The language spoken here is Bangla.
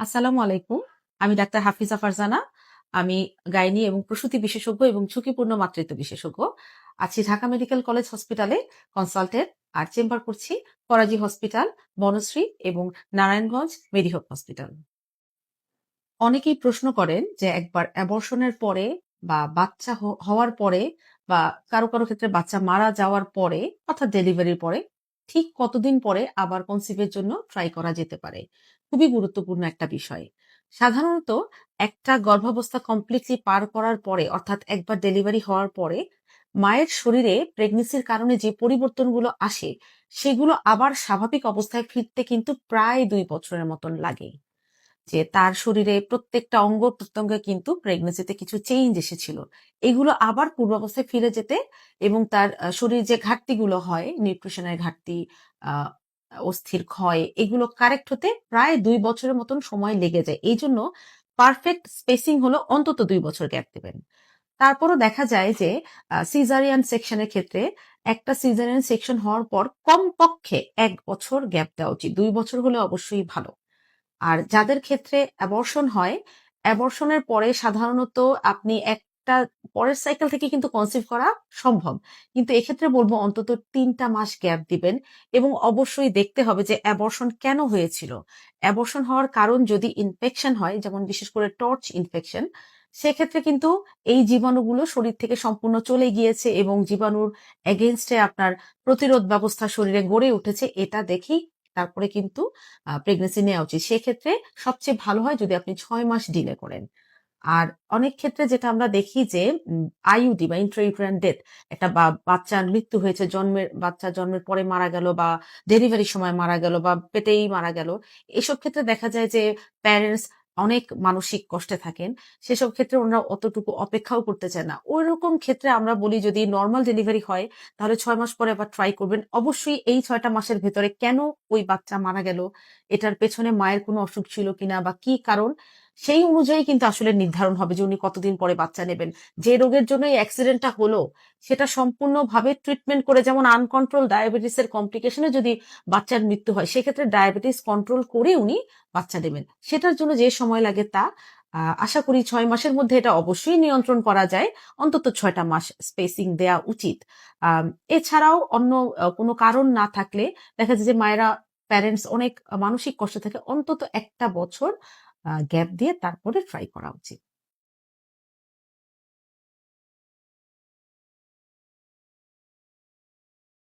আসসালামু আলাইকুম। আমি ডাক্তার হাফিজা ফারজানা। আমি গাইনি এবং প্রসূতি বিশেষজ্ঞ এবং ঝুঁকিপূর্ণ মাতৃত্ব বিশেষজ্ঞ। আছি ঢাকা মেডিকেল কলেজ হসপিটালে কনসালটেন্ট আর চেম্বার করছি করাজি হসপিটাল, বনশ্রী এবং নারায়ণগঞ্জ মেডিহোপ হসপিটাল। অনেকেই প্রশ্ন করেন যে একবার অ্যাবর্শনের পরে বা বাচ্চা হওয়ার পরে বা কারও কারও ক্ষেত্রে বাচ্চা মারা যাওয়ার পরে অর্থাৎ ডেলিভারির পরে ঠিক কতদিন পরে আবার কনসিভের জন্য ট্রাই করা যেতে পারে? খুবই গুরুত্বপূর্ণ একটা বিষয়। সাধারণত একটা গর্ভাবস্থা কমপ্লিটলি পার করার পরে, অর্থাৎ একবার ডেলিভারি হওয়ার পরে, মায়ের শরীরে প্রেগনেন্সির কারণে যে পরিবর্তনগুলো আসে, সেগুলো আবার স্বাভাবিক অবস্থায় ফিরতে কিন্তু প্রায় দুই বছরের মতন লাগে। যে তার শরীরে প্রত্যেকটা অঙ্গ প্রত্যঙ্গে কিন্তু প্রেগনেন্সিতে কিছু চেঞ্জ এসেছিল। এগুলো আবার পূর্বাবস্থায় ফিরে যেতে এবং তার শরীর যে ঘাটতিগুলো হয় নিউট্রিশনের ঘাটতি অস্থির ক্ষয়, এগুলো কারেক্ট হতে প্রায় দুই বছরের মতন সময় লেগে যায়। এই জন্য পারফেক্ট স্পেসিং হলো অন্তত দুই বছর গ্যাপ দেবেন। তারপরও দেখা যায় যে সিজারিয়ান সেকশনের ক্ষেত্রে একটা সিজারিয়ান সেকশন হওয়ার পর কমপক্ষে এক বছর গ্যাপ দেওয়া উচিত। দুই বছর হলে অবশ্যই ভালো। আর যাদের ক্ষেত্রে অ্যাবর্শন হয় অ্যাবর্শনের পরে সাধারণত আপনি একটা পরের সাইকেল থেকে কিন্তু কনসিভ করা সম্ভব। কিন্তু এক্ষেত্রে বলব অন্তত তিনটা মাস গ্যাপ দিবেন এবং অবশ্যই দেখতে হবে যে অ্যাবর্শন কেন হয়েছিল। অ্যাবর্শন হওয়ার কারণ যদি ইনফেকশন হয়, যেমন বিশেষ করে টর্চ ইনফেকশন সেক্ষেত্রে কিন্তু এই জীবাণুগুলো শরীর থেকে সম্পূর্ণ চলে গিয়েছে এবং জীবাণুর এগেনস্টে আপনার প্রতিরোধ ব্যবস্থা শরীরে গড়ে উঠেছে, এটা দেখেই তারপরে কিন্তু প্রেগনেন্সি নেওয়া উচিত। সেক্ষেত্রে সবচেয়ে ভালো হয় যদি আপনি ছয় মাস ডিলে করেন। আর অনেক ক্ষেত্রে যেটা আমরা দেখি যে আইইউডি বা ইন্ট্রাইউটেরাইন ডেথ একটা বাচ্চার মৃত্যু হয়েছে, জন্মের, বাচ্চা জন্মের পরে মারা গেল বা ডেলিভারির সময় মারা গেল বা পেটেই মারা গেল। এসব ক্ষেত্রে দেখা যায় যে প্যারেন্টস অনেক মানসিক কষ্টে থাকেন। সেসব ক্ষেত্রে ওনারা অতটুকু অপেক্ষাও করতে চায় না। ওই রকম ক্ষেত্রে আমরা বলি যদি নর্মাল ডেলিভারি হয়, তাহলে ছয় মাস পরে আবার ট্রাই করবেন। অবশ্যই এই ছয়টা মাসের ভেতরে কেন ওই বাচ্চা মারা গেল? এটার পেছনে মায়ের কোনো অসুখ ছিল কিনা বা কি কারণ? সেই অনুযায়ী কিন্তু আসলে নির্ধারণ হবে যে উনি কতদিন পরে বাচ্চা নেবেন। যে রোগের জন্য এই অ্যাক্সিডেন্টটা হলো, সেটা সম্পূর্ণভাবে ট্রিটমেন্ট করে যেমন আনকন্ট্রোল ডায়াবেটিসের কমপ্লিকেশনে যদি বাচ্চার মৃত্যু হয়, সেক্ষেত্রে ডায়াবেটিস কন্ট্রোল করে উনি বাচ্চা নেবেন সেটার জন্য যে সময় লাগে তা আশা করি ছয় মাসের মধ্যে এটা অবশ্যই নিয়ন্ত্রণ করা যায়। অন্তত ছয়টা মাস স্পেসিং দেয়া উচিত। এছাড়াও অন্য কোনো কারণ না থাকলে দেখা যায় যে মায়েরা প্যারেন্টস অনেক মানসিক কষ্ট থাকে অন্তত একটা বছর গ্যাপ দিয়ে তারপরে ফ্রাই করা উচিত।